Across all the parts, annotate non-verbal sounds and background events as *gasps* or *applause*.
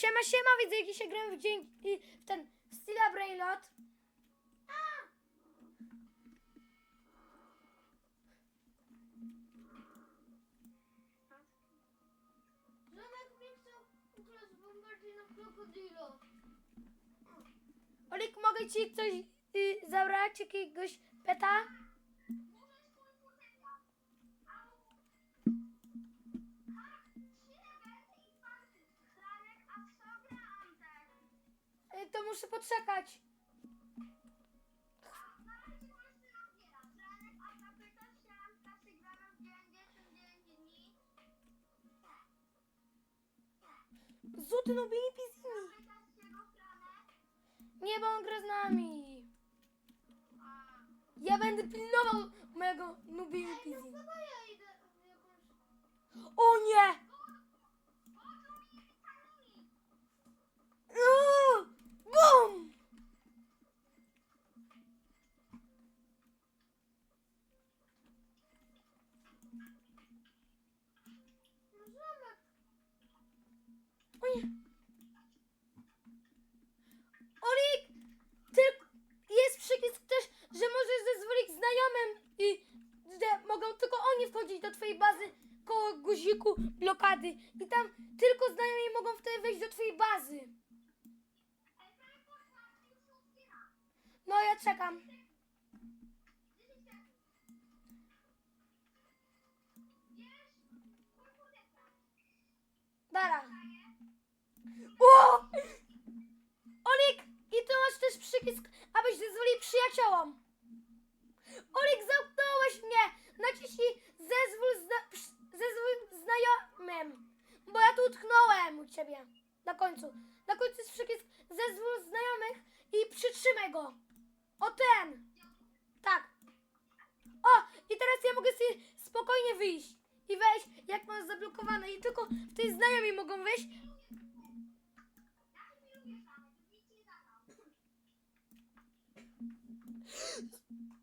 Siema, siema, widzę jakiś się grałem w dzień w ten Stila Brainlot. Olik, mogę ci coś y, zabrać, jakiegoś peta? To muszę poczekać. Zuty, no bini pizini. Nie, bo on gra z nami. Ja będę pilnował mojego Nubini w jakąś... O nie! Uuu, Bum! O! Olik! Tylko jest przycisk też, że możesz zezwolić znajomym i że mogą tylko oni wchodzić do twojej bazy koło guziku blokady. I tam tylko znajomi mogą wtedy wejść do twojej bazy. No ja czekam. Dara. O! Olik! I tu masz też przycisk, abyś zezwolił przyjaciołom. Olik, zamknąłeś mnie! Naciśnij zezwól, zna, psz- zezwól znajomym. Bo ja tu utknąłem u ciebie. Na końcu. Na końcu jest przycisk zezwól znajomych i przytrzymaj go. O ten! Tak. O! I teraz ja mogę sobie spokojnie wyjść. I wejść, jak masz zablokowane. I tylko wtedy znajomi mogą wejść.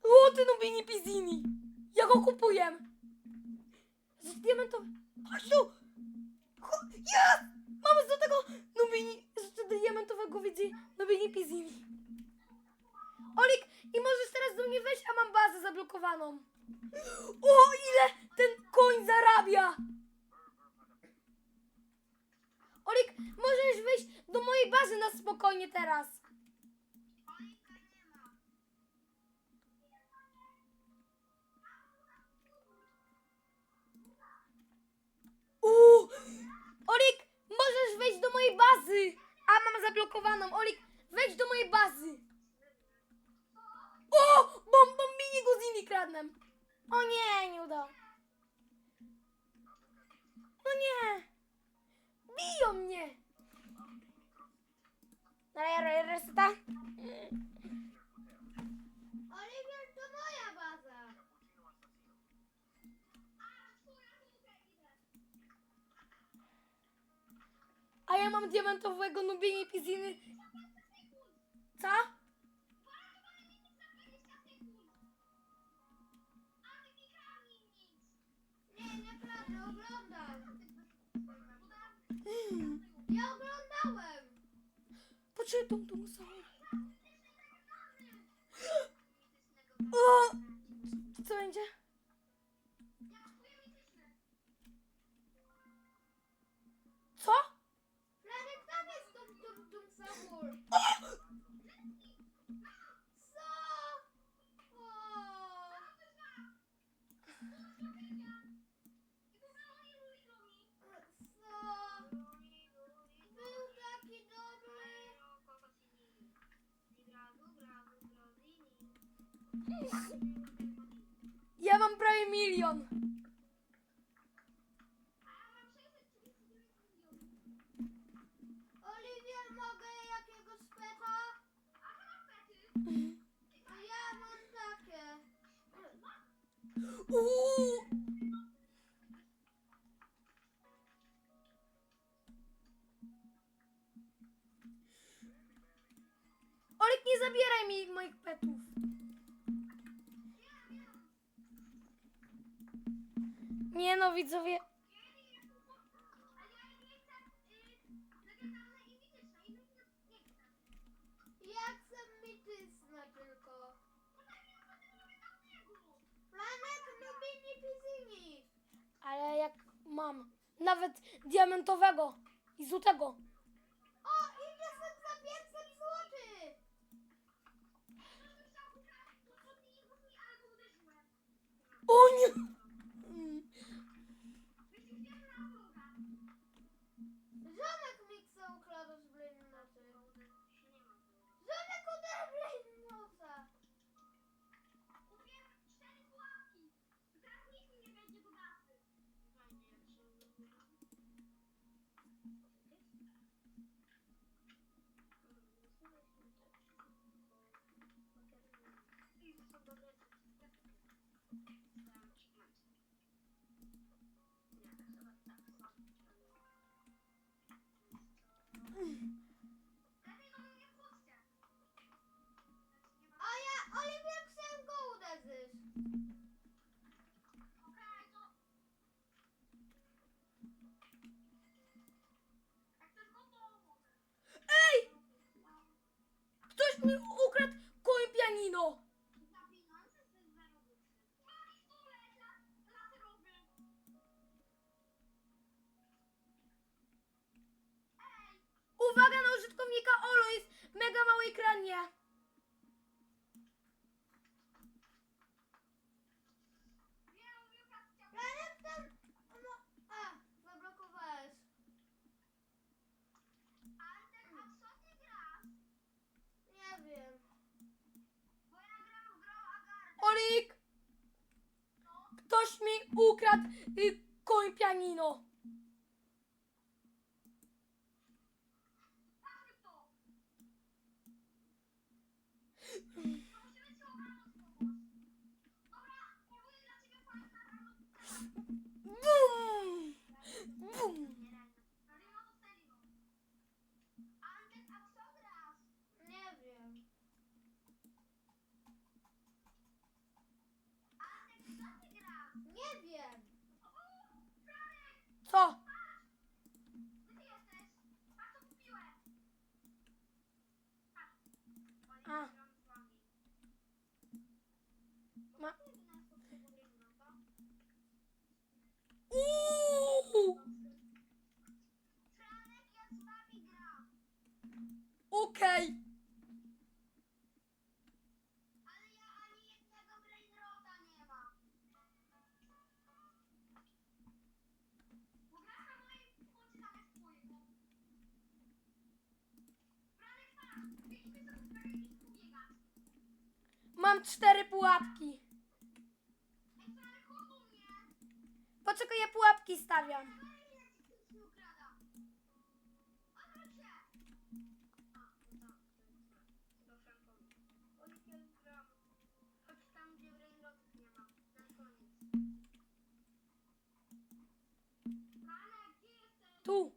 O, ty Nubini Pizini! Ja go kupuję! Z diamentowy. Chodź tu! Jest! Mamy z tego Nubini, z diamentowego widzi Nubini Pizini. Olik, i możesz teraz do mnie wejść, a mam bazę zablokowaną. O, ile ten koń zarabia! Olik, możesz wejść do mojej bazy na spokojnie teraz. Uuu! Olik, możesz wejść do mojej bazy! A mam zablokowaną. Olik, wejdź do mojej bazy! O! Bom, bombini guzini kradnę! O nie, nie udało. No nie! Biją mnie! Ja reseta. A ja mam diamentowego Nubini Piziny. Co? Nie, nieprawda, oglądam. Ja oglądałem. Poczekaj, tą, samą. *gasps* O! Co będzie? Ja mam prawie milion. wszystkich moich petów. Nie no, widzowie. Ale jak mam nawet diamentowego i złotego. 10 yıl. Smolik! Ktoś mi ukradł y, koń pianino. Łatwo! A. Ma... Uuu! Okej! Okay. Mam cztery pułapki. Poczekaj, ja pułapki stawiam. Tu.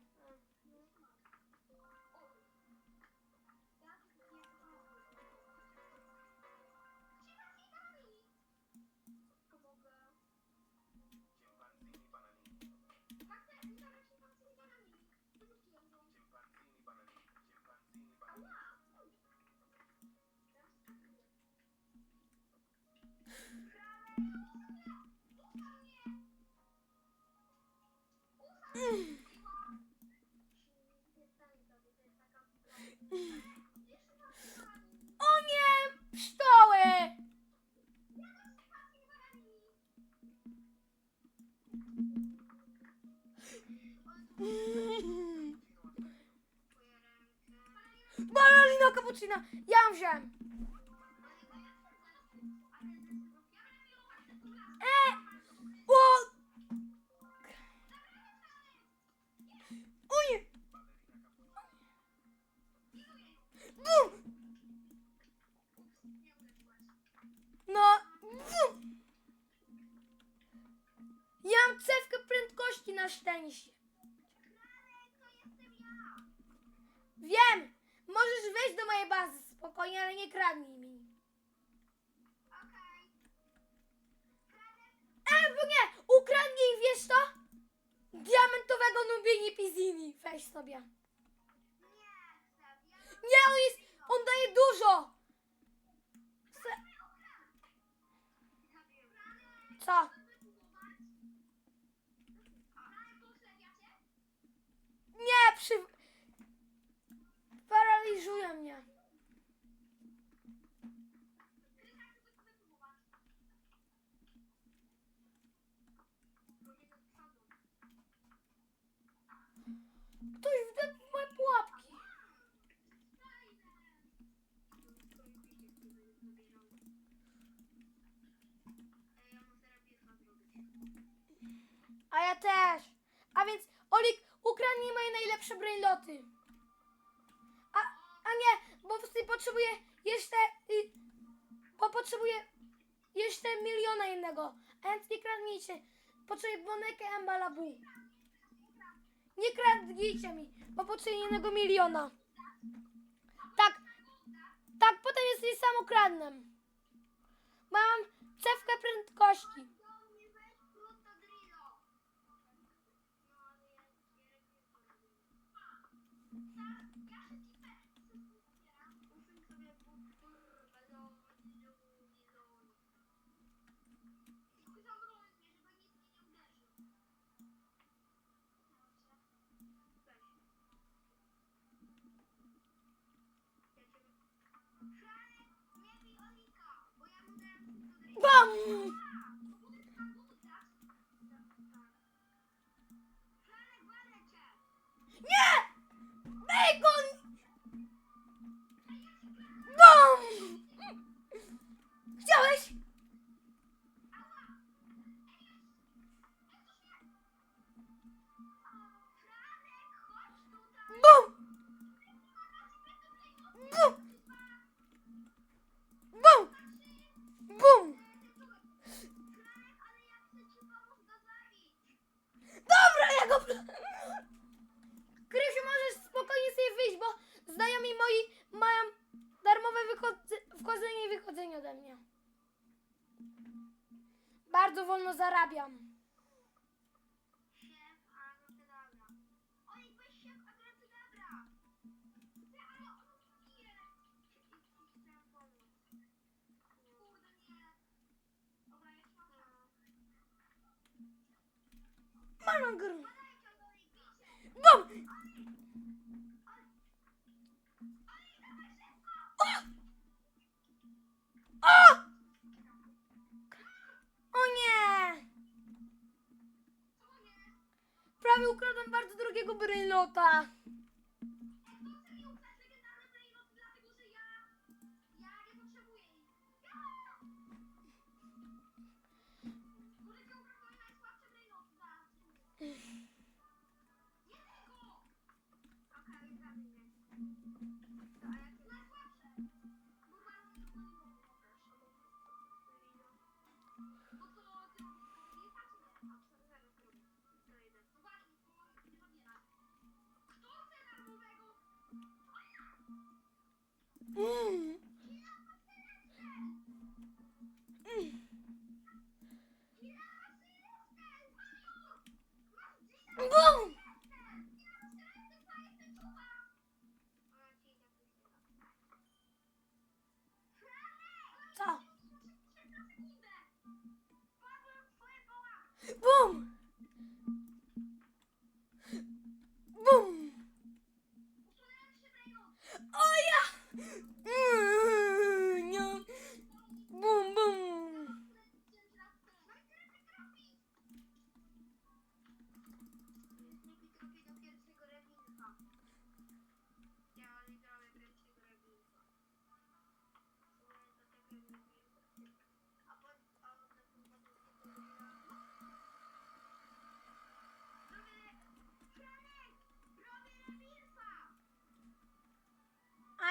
O nie! Pszczoły! Balolino kapucina! Ja wziąłem! szczęście. Wiem! Możesz wejść do mojej bazy spokojnie, ale nie kradnij mi. Ej, bo nie! Ukradnij, wiesz to? Diamentowego Nubini Pizini. Weź sobie. Nie, on jest... On daje dużo! Co? Też. A więc Olik ukradnij moje najlepsze brainloty. A, a nie, bo tutaj potrzebuję jeszcze... Y, bo potrzebuję jeszcze miliona innego. A więc nie kradnijcie. Potrzebuję bonekę Embalabu. Nie kradnijcie mi, bo potrzebuję innego miliona. Tak, tak, potem jesteś sam ukradnem. Mam cewkę prędkości. Bam! Bacon! Mam gr... Bum! O! O! O nie! Prawie ukradłem bardzo drogiego brylota. Bum!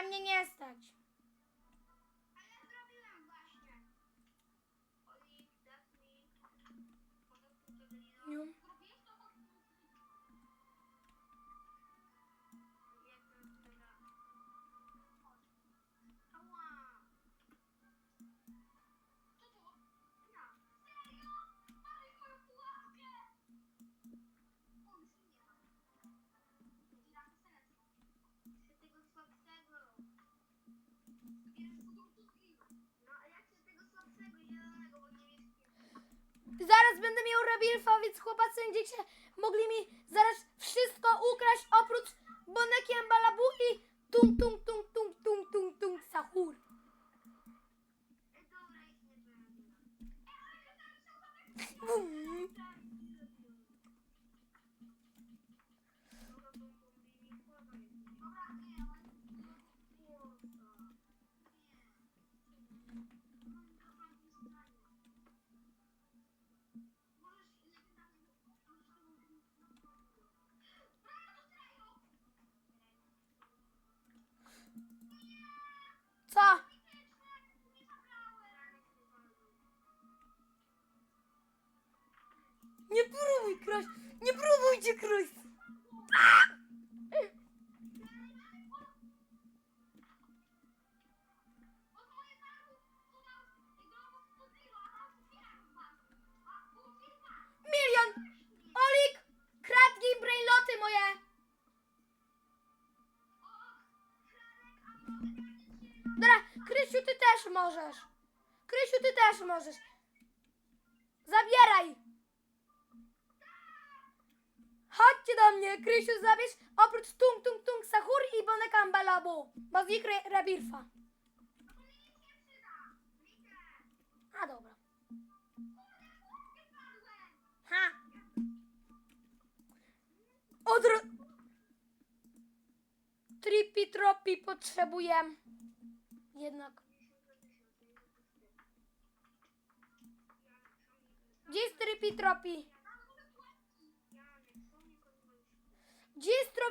Mnie nie stać. Zaraz będę miał Rebirfa, więc chłopacy będziecie mogli mi zaraz wszystko ukraść oprócz Boneki Ambalabu i tung tung tung możesz. Krysiu, ty też możesz. Zabieraj! Chodźcie do mnie, Krysiu, zabierz oprócz tung tung tung sahur i bonek ambalabu. Bo z rebirfa. A dobra. Ha! Odro... Tripi tropi potrzebuję. Jednak. Gdzie jest tripi tropi? Gdzie jest tro...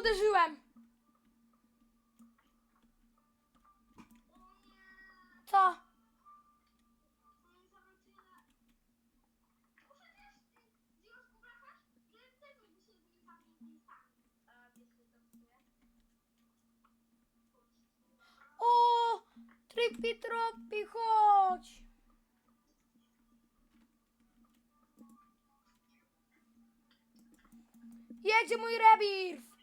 uderzyłem. Co? O! Tripi tropi, chodź! Jedzie mój rebirf!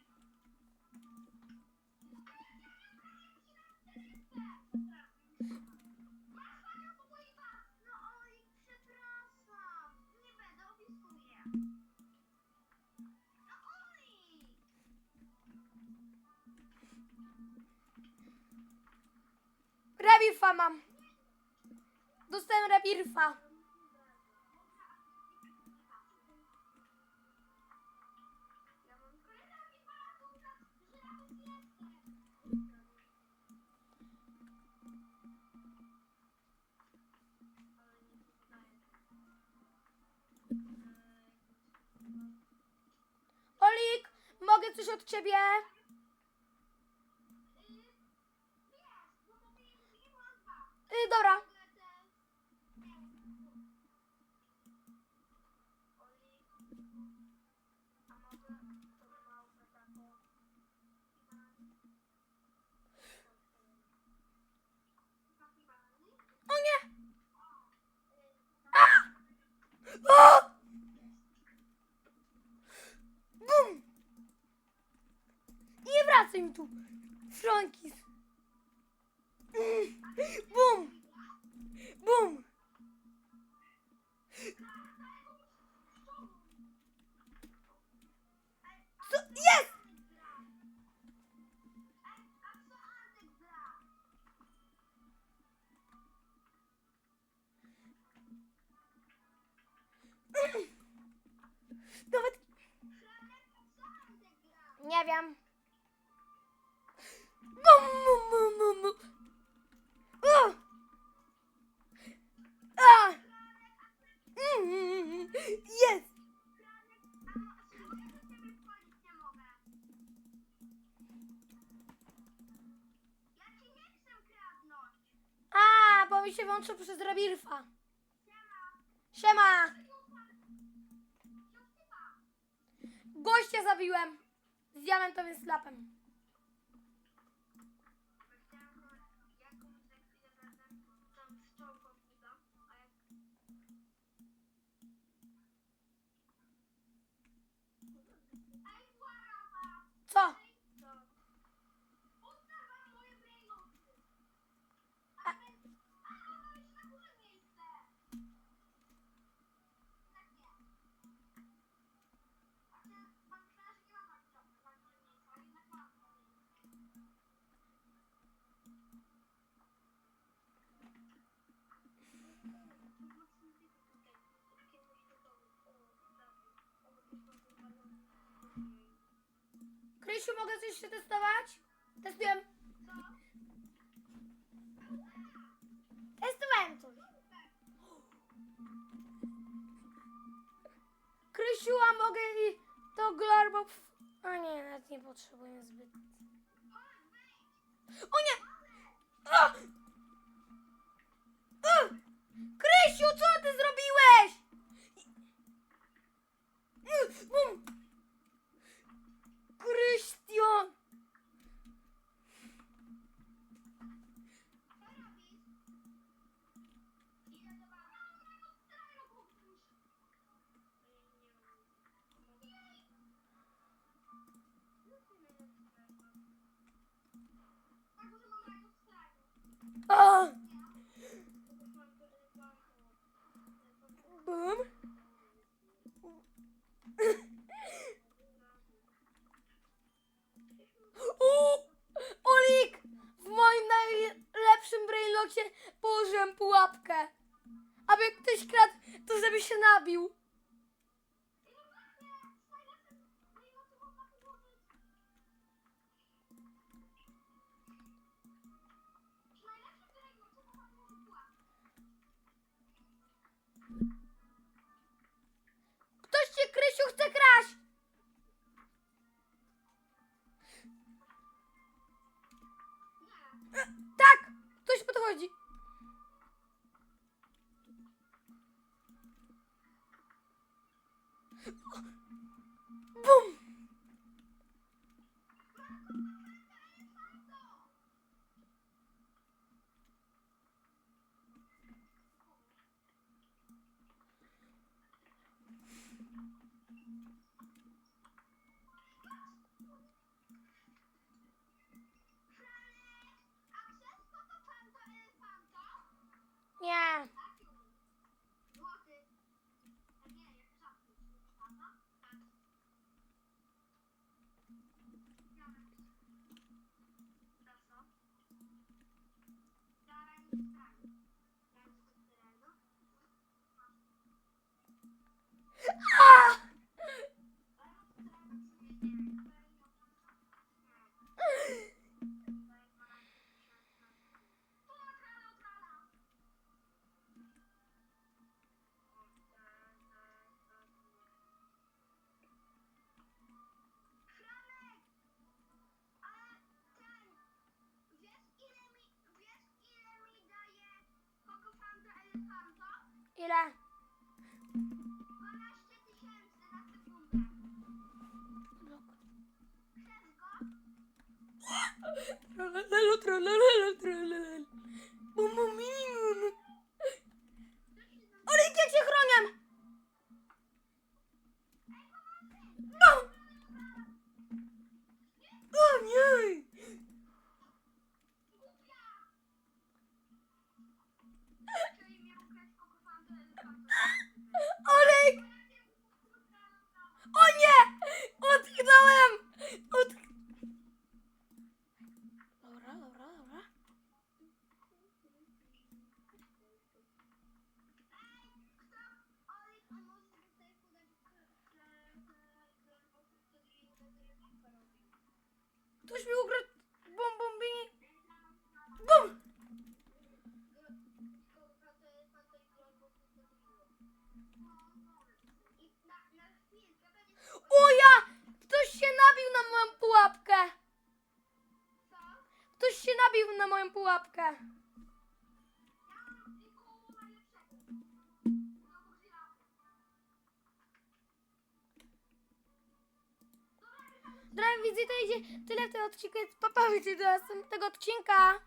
Rebirfa mam! Dostałem rebirfa! Olik, mogę coś od ciebie? O nie! A! Bum! Nie wracaj tu! Frankis! Mm. Bum! Bum! Nie wiem. Bum, bum, bum, bum, bum. Uh. A. Mm, mm, mm. Jest! A, bo mi się włączył przez Rebirfa. Siema! Gościa zabiłem diamentowym slapem. Krysiu, mogę coś jeszcze testować? Testuję. Testowałem coś. Krysiu, a mogę i to glorbo... A nie, nawet nie potrzebuję zbyt. O nie! A! A! Krysiu, co ty zrobiłeś? Bum! Krystian! A! Bum! Pułapkę. Aby ktoś kradł, to żeby się nabił. Ktoś cię, Krysiu, chce kraść! Tak! Ktoś podchodzi. Bum! Ile? 12 tysięcy na sekundę. Chcesz go? Tralalelo, tralalelo, tralalelo. Na moją pułapkę. Drogi widzy, to idzie tyle w tym odcinku. Papa, widzę do następnego odcinka.